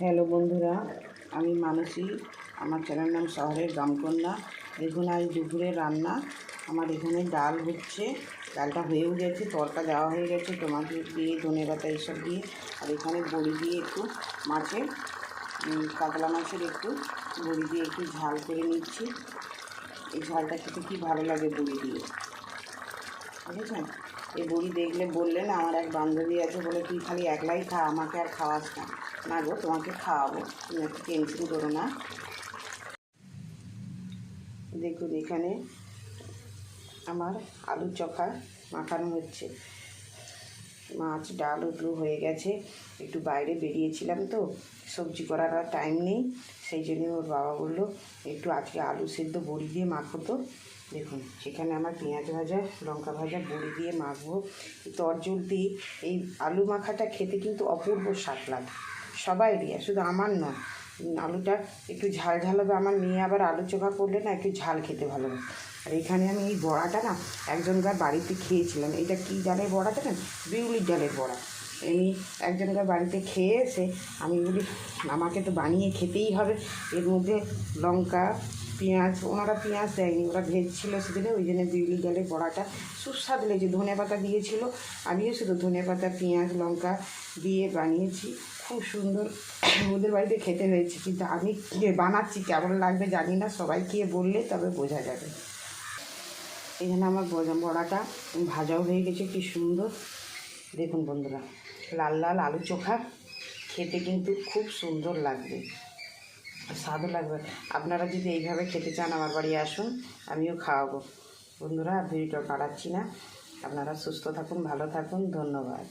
Hello বন্ধুরা, আমি মানসী। আমার চ্যানেল নাম শহরের গ্রামকন্যা। দেখুন আজ দুপুরে রান্না। আমার এখানে ডাল হচ্ছে। ডালটা হয়েও গেছে, তরকা দেওয়া হয়ে গেছে, টমাটো দিয়ে, ধনে পাতা এইসব দিয়ে। আর এখানে বড়ি দিয়ে একটু মাছের কাতলা মাছের একটু বড়ি দিয়ে একটু ঝাল করে নিচ্ছি। এই ঝালটা খেতে কি ভালো লাগে বড়ি দিয়ে বুঝেছেন এই বড়ি দেখলে বললেন, আমার এক বান্ধবী আছে বলে তুই খালি একলাই খা, আমাকে আর খাওয়াস না। না গো, তোমাকে খাওয়াবো, তুমি একটু টেনশন করো না। দেখুন, এখানে আমার আলু চখা মাখানো হচ্ছে। মাছ, ডাল ওগুলো হয়ে গেছে। একটু বাইরে বেরিয়েছিলাম তো, সবজি করার আর টাইম নেই। সেই জন্য ওর বাবা বলল, একটু আজকে আলু সেদ্ধ বড়ি দিয়ে মাখো তো। দেখুন সেখানে আমার পেঁয়াজ ভাজা, লঙ্কা ভাজা, বড়ি দিয়ে মাখবো। তরজল দিয়ে এই আলু মাখাটা খেতে কিন্তু অপূর্ব স্বাদ লাগে। সবাই সবাইরই, শুধু আমার নয়। আলুটা একটু ঝাল ঝাল হবে। আমার মেয়ে আবার আলু চোখা করলে না একটু ঝাল খেতে ভালো লাগে আর এখানে আমি এই বড়াটা না একজনকার বাড়িতে খেয়েছিলাম। এটা কী ডালের বড়া জানেন বিউলির ডালের বড়া। আমি একজনকার বাড়িতে খেয়ে এসে আমি বলি, আমাকে তো বানিয়ে খেতেই হবে। এর মধ্যে লঙ্কা, পেঁয়াজ, ওনারা পেঁয়াজ দেয়নি, ওরা ভেজ ছিল সেদিনে, ওই জন্য বিউলি ডালের বড়াটা সুস্বাদু লেগেছে। ধনে পাতা দিয়েছিল, আমিও শুধু ধনে পাতা, পেঁয়াজ, লঙ্কা দিয়ে বানিয়েছি। খুব সুন্দর। ওদের বাড়িতে খেতে হয়েছে, কিন্তু আমি বানাচ্ছি, কেমন লাগবে জানি না, সবাই খেয়ে বললে তবে বোঝা যাবে। এখানে আমার বড়াটা ভাজাও হয়ে গেছে, কি সুন্দর। দেখুন বন্ধুরা, লাল লাল আলু চোখা, খেতে কিন্তু খুব সুন্দর লাগবে। স্বাদও লাগবে। আপনারা যদি এইভাবে খেতে চান আমার বাড়ি আসুন, আমিও খাওয়াবো। বন্ধুরা ভিডিওটা কাটাচ্ছি না। আপনারা সুস্থ থাকুন, ভালো থাকুন, ধন্যবাদ।